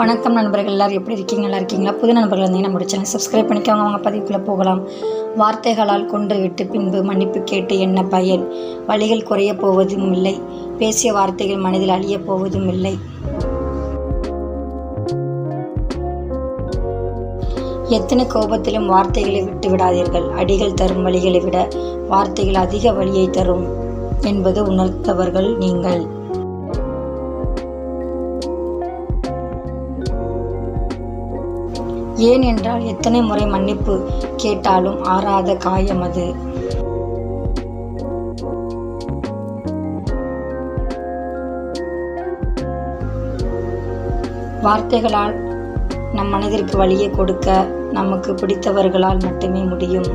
வணக்கம் நண்பர்கள் எல்லாரும் எப்படி இருக்கீங்க? நல்லா இருக்கீங்களா? புது நண்பர்கள் வந்து நம்ம சேனல் சப்ஸ்கிரைப் பண்ணிக்கவங்க அவங்க பதிவுக்குள்ளே போகலாம். வார்த்தைகளால் கொன்று விட்டு பின்பு மன்னிப்பு கேட்டு என்ன பயன்? வழிகள் குறையப் போவதும் இல்லை. பேசிய வார்த்தைகள் மனதில் அழியப் போவதும் இல்லை. எத்தனை கோபத்திலும் வார்த்தைகளை விட்டு விடாதீர்கள். அடிகள் தரும் வழிகளை விட வார்த்தைகள் அதிக வழியை தரும் என்பது உணர்த்தவர்கள் நீங்கள். ஏன் என்றால் எத்தனை முறை மன்னிப்பு கேட்டாலும் ஆறாத காயம் அது. வார்த்தைகளால் நம் மனதிற்கு வழியை கொடுக்க நமக்கு பிடித்தவர்களால் மட்டுமே முடியும்.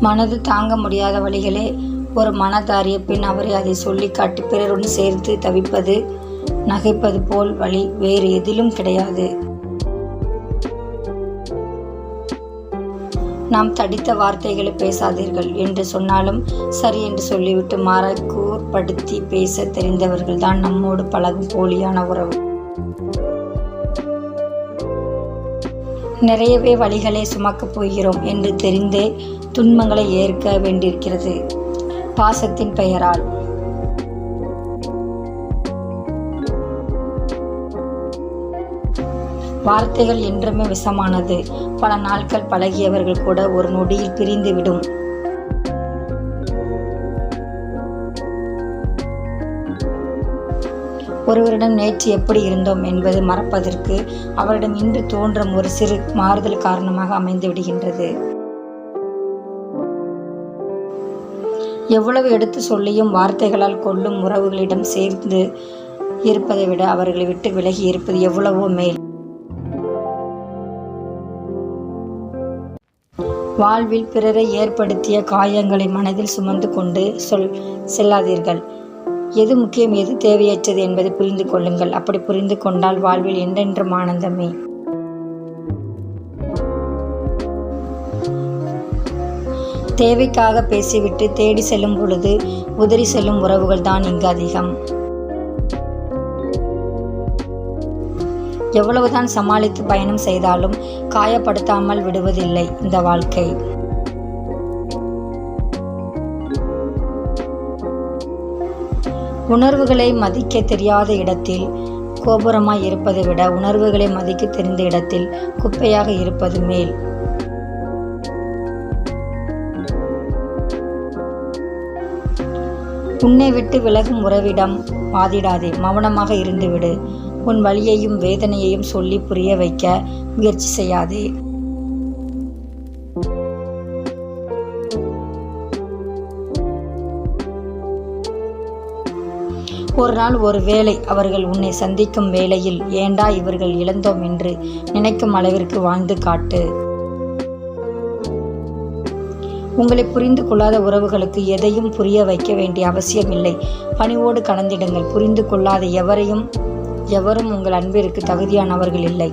மனது தாங்க முடியாத வழிகளே ஒரு மனதாரிய பின் அவரை அதை சொல்லி காட்டி பிறருடன் சேர்த்து தவிப்பது நகைப்பது போல் வழி வேறு எதிலும் கிடையாது. நாம் தடித்த வார்த்தைகளை பேசாதீர்கள் என்று சொன்னாலும் சரி என்று சொல்லிவிட்டு மாற கூர்படுத்தி பேச தெரிந்தவர்கள் தான் நம்மோடு பழகும் போலியான உறவு. நிறையவே வழிகளை சுமக்கப் போகிறோம் என்று தெரிந்தே துன்பங்களை ஏற்க வேண்டியிருக்கிறது. பாசத்தின் பெயரால். வார்த்தைகள் என்றுமே விஷமானது. பல நாட்கள் பழகியவர்கள் கூட ஒரு நொடியில் பிரிந்துவிடும் ஒருவரிடம் நேற்று எப்படி இருந்தோம் என்பது மறப்பதற்கு அவரிடம் இன்று தோன்றும் ஒரு சிறு மாறுதல் காரணமாக அமைந்து விடுகின்றது. எவ்வளவு எடுத்து சொல்லியும் வார்த்தைகளால் கொள்ளும் உறவுகளிடம் சேர்ந்து இருப்பதை விட அவர்களை விட்டு விலகி இருப்பது எவ்வளவோ மேல். வாழ்வில் பிறரை ஏற்படுத்திய காயங்களை மனதில் சுமந்து கொண்டு சொல் செல்லாதீர்கள். எது முக்கியம் எது தேவையற்றது என்பதை புரிந்து கொள்ளுங்கள். அப்படி புரிந்து கொண்டால் வாழ்வில் என்றென்றும் ஆனந்தமே. தேவைக்காக பேசிவிட்டு தேடி செல்லும் பொழுது உதறி செல்லும் உறவுகள் தான் இங்கு அதிகம். எவ்வளவுதான் சமாளித்து பயணம் செய்தாலும் காயப்படுத்தாமல் விடுவதில்லை இந்த வாழ்க்கை. உணர்வுகளை மதிக்க தெரியாத இடத்தில் கோபுரமாய் இருப்பதை விட உணர்வுகளை மதிக்க தெரிந்த இடத்தில் குப்பையாக இருப்பது மேல். உன்னை விட்டு விலகும் உறவிடம் வாதிடாதே மௌனமாக இருந்துவிடு. உன் வழியையும் வேதனையையும் சொல்லி புரிய வைக்க முயற்சி செய்யாதே. ஒரு நாள் ஒரு வேளை அவர்கள் உன்னை சந்திக்கும் வேளையில் ஏண்டா இவர்கள் இழந்தோம் என்று நினைக்கும் அளவிற்கு வாழ்ந்து காட்டு. உங்களை புரிந்து கொள்ளாத உறவுகளுக்கு எதையும் புரிய வைக்க வேண்டிய அவசியம் இல்லை. பணிவோடு கலந்திடுங்கள். புரிந்து கொள்ளாத எவரையும் எவரும் உங்கள் அன்பிற்கு தகுதியானவர்கள் இல்லை.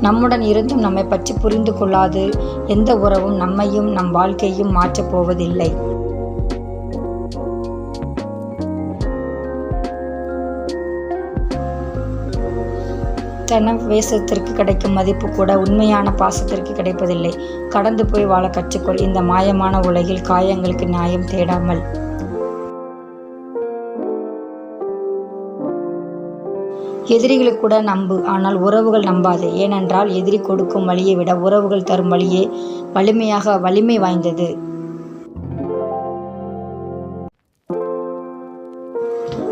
நம்முடன் இருந்தும் நம்மை பற்றி புரிந்து கொள்ளாது எந்த உறவும் நம்மையும் நம் வாழ்க்கையும் மாற்றப் போவதில்லை. தன வேஷத்திற்கு கிடைக்கும் மதிப்பு கூட உண்மையான பாசத்திற்கு கிடைப்பதில்லை. கடந்து போய் வாழ கற்றுக்கொள். இந்த மாயமான உலகில் காயங்களுக்கு நியாயம் தேடாமல். எதிரிகளை கூட நம்பு. ஆனால் உறவுகள் நம்பாது. ஏனென்றால் எதிரி கொடுக்கும் வழியை விட உறவுகள் தரும் வழியே வலிமையாக வலிமை வாய்ந்தது.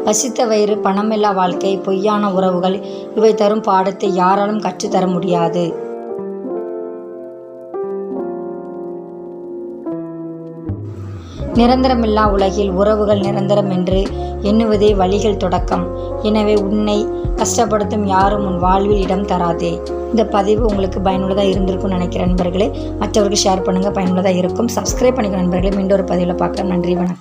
பசித்த வயிறு பணமில்லா வாழ்க்கை பொய்யான உறவுகள் இவை தரும் பாடத்தை யாராலும் கற்றுத்தர முடியாது. நிரந்தரமில்லா உலகில் உறவுகள் நிரந்தரம் என்று எண்ணுவதே வழிகள் தொடக்கம். எனவே உன்னை கஷ்டப்படுத்தும் யாரும் உன் வாழ்வில் இடம் தராதே. இந்த பதிவு உங்களுக்கு பயனுள்ளதாக இருந்திருக்கும்னு நினைக்கிற நண்பர்களே மற்றவர்களுக்கு ஷேர் பண்ணுங்கள் பயனுள்ளதாக இருக்கும். சப்ஸ்கிரைப் பண்ணிக்க நண்பர்களே. மீண்டும் ஒரு பதிவில் பார்க்கலாம். நன்றி வணக்கம்.